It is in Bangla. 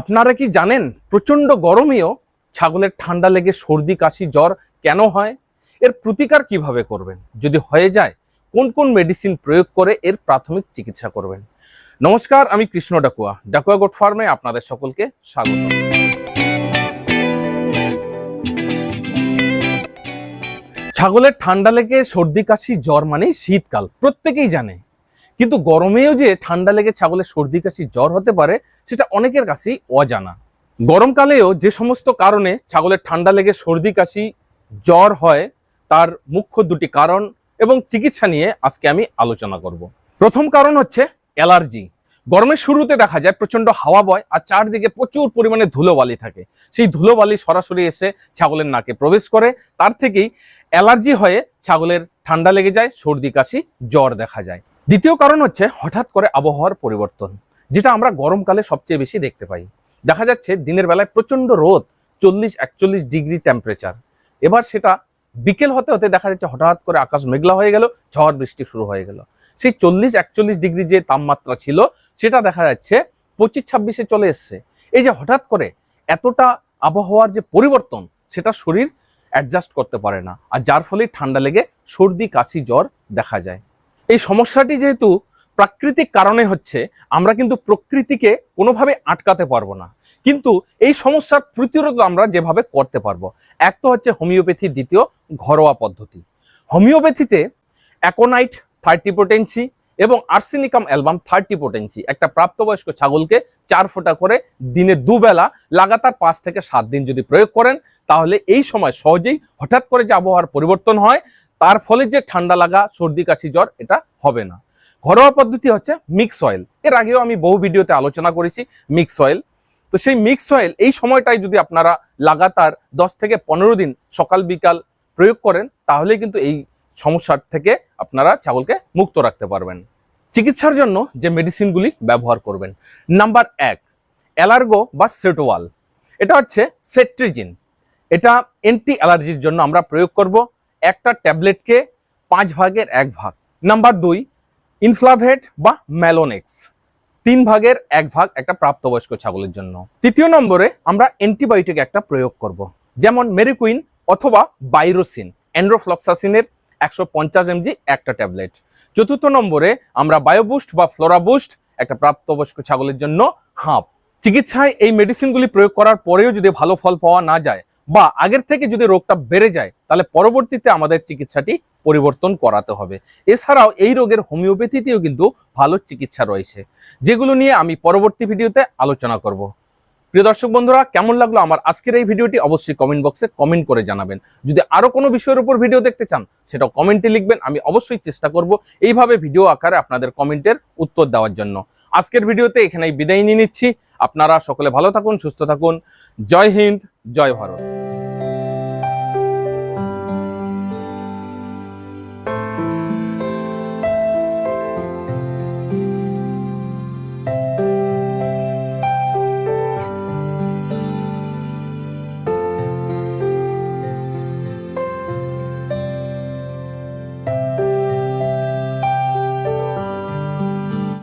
আপনারা কি জানেন প্রচণ্ড গরমেও ছাগলের ঠান্ডা লেগে সর্দি, কাশি, জ্বর কেন হয়? এর প্রতিকার কীভাবে করবেন? যদি হয়ে যায়, কোন কোন মেডিসিন প্রয়োগ করে এর প্রাথমিক চিকিৎসা করবেন? নমস্কার, আমি কৃষ্ণ ডাকুয়া। ডাকুয়া গোট ফার্মে আপনাদের সকলকে স্বাগত। ছাগলের ঠান্ডা লেগে সর্দি, কাশি, জ্বর মানেই শীতকাল। প্রত্যেকেই জানে কিন্তু গরমেও যে ঠান্ডা লেগে ছাগলের সর্দি কাশি জ্বর হতে পারে, সেটা অনেকের কাছেই অজানা। গরমকালেও যে সমস্ত কারণে ছাগলের ঠান্ডা লেগে সর্দি কাশি জ্বর হয়, তার মুখ্য দুটি কারণ এবং চিকিৎসা নিয়ে আজকে আমি আলোচনা করব। প্রথম কারণ হচ্ছে অ্যালার্জি। গরমের শুরুতে দেখা যায় প্রচণ্ড হাওয়া বয় আর চারদিকে প্রচুর পরিমাণে ধুলোবালি থাকে। সেই ধুলোবালি সরাসরি এসে ছাগলের নাকে প্রবেশ করে, তার থেকেই অ্যালার্জি হয়ে ছাগলের ঠান্ডা লেগে যায়, সর্দি কাশি, জ্বর দেখা যায়। দ্বিতীয় কারণ হচ্ছে হঠাৎ করে আবহাওয়ার পরিবর্তন, যেটা আমরা গরমকালে সবচেয়ে বেশি দেখতে পাই। দেখা যাচ্ছে দিনের বেলায় প্রচণ্ড রোদ, চল্লিশ একচল্লিশ ডিগ্রি টেম্পারেচার এবার সেটা বিকেল হতে হতে দেখা যাচ্ছে হঠাৎ করে আকাশ মেঘলা হয়ে গেল, ঝড় বৃষ্টি শুরু হয়ে গেল। সেই চল্লিশ একচল্লিশ ডিগ্রি যে তাপমাত্রা ছিল, সেটা দেখা যাচ্ছে পঁচিশ ছাব্বিশে চলে এসছে। এই যে হঠাৎ করে এতটা আবহাওয়ার যে পরিবর্তন, সেটা শরীর অ্যাডজাস্ট করতে পারে না। আর যার ফলে ঠান্ডা লেগে সর্দি, কাশি, জ্বর দেখা যায়। এই সমস্যাটি যেহেতু প্রাকৃতিক কারণে হচ্ছে, আমরা কিন্তু প্রকৃতিকে কোনোভাবে আটকাতে পারব না। কিন্তু এই সমস্যার প্রতিরোধ আমরা যেভাবে করতে পারব, এক তো হচ্ছে হোমিওপ্যাথি, দ্বিতীয় ঘরোয়া পদ্ধতি। হোমিওপ্যাথিতে অ্যাকোনাইট থার্টি পোটেন্সি এবং আর্সেনিকাম অ্যালবাম থার্টি পোটেন্সি, একটা প্রাপ্তবয়স্ক ছাগলকে চার ফোঁটা করে দিনে দুবেলা লাগাতার পাঁচ থেকে সাত দিন যদি প্রয়োগ করেন, তাহলে এই সময় সহজেই হঠাৎ করে যে আবহাওয়ার পরিবর্তন হয় তার ফলে যে ঠান্ডা লাগা, সর্দি, কাশি, জ্বর, এটা হবে না। ঘরোয়া পদ্ধতি হচ্ছে মিক্স অয়েল এর আগেও আমি বহু ভিডিওতে আলোচনা করেছি মিক্স অয়েল তো সেই মিক্স অয়েল এই সময়টাই যদি আপনারা লাগাতার দশ থেকে পনেরো দিন সকাল, বিকাল প্রয়োগ করেন তাহলে কিন্তু এই সমস্যার থেকে আপনারা ছাগলকে মুক্ত রাখতে পারবেন। চিকিৎসার জন্য যে মেডিসিনগুলি ব্যবহার করবেন। নাম্বার এক, অ্যালার্গো বা সেটোয়াল। এটা হচ্ছে সেট্রিজিন। এটা অ্যান্টি অ্যালার্জির জন্য আমরা প্রয়োগ করব। একটা ট্যাবলেটকে পাঁচ ভাগের এক ভাগ। নাম্বার দুই ইনফ্লাভেট বা ম্যালোনেক্স তিন ভাগের এক ভাগ একটা প্রাপ্তবয়স্ক ছাগলের জন্য। তৃতীয় নম্বরে আমরা অ্যান্টিবায়োটিক একটা প্রয়োগ করব। যেমন মেরিকুইন অথবা বাইরোসিন, অ্যান্ড্রোফ্লক্সাসিনের একশো পঞ্চাশ এমজি একটা ট্যাবলেট চতুর্থ নম্বরে আমরা বায়োবুস্ট বা ফ্লোরাবুস্ট একটা প্রাপ্তবয়স্ক ছাগলের জন্য হাঁপ। চিকিৎসায় এই মেডিসিনগুলি প্রয়োগ করার পরেও যদি ভালো ফল পাওয়া না যায় বা আগের থেকে যদি রোগটা বেড়ে যায়, তাহলে পরবর্তীতে আমাদের চিকিৎসাটি পরিবর্তন করাতে হবে। এছাড়াও এই রোগের হোমিওপ্যাথিতেও কিন্তু ভালো চিকিৎসা রয়েছে। যেগুলো নিয়ে আমি পরবর্তী ভিডিওতে আলোচনা করব। প্রিয় দর্শক বন্ধুরা, কেমন লাগল আমার আজকের এই ভিডিওটি? অবশ্যই কমেন্ট বক্সে কমেন্ট করে জানাবেন। যদি আরও কোনো বিষয়ের উপর ভিডিও দেখতে চান, সেটাও কমেন্টে লিখবেন। আমি অবশ্যই চেষ্টা করব এইভাবে ভিডিও আকারে আপনাদের কমেন্টের উত্তর দেওয়ার জন্য। আজকের ভিডিওতে এখানেই বিদায় নিয়ে নিচ্ছি। আপনারা সকলে ভালো থাকুন সুস্থ থাকুন। জয় হিন্দ জয় ভারত।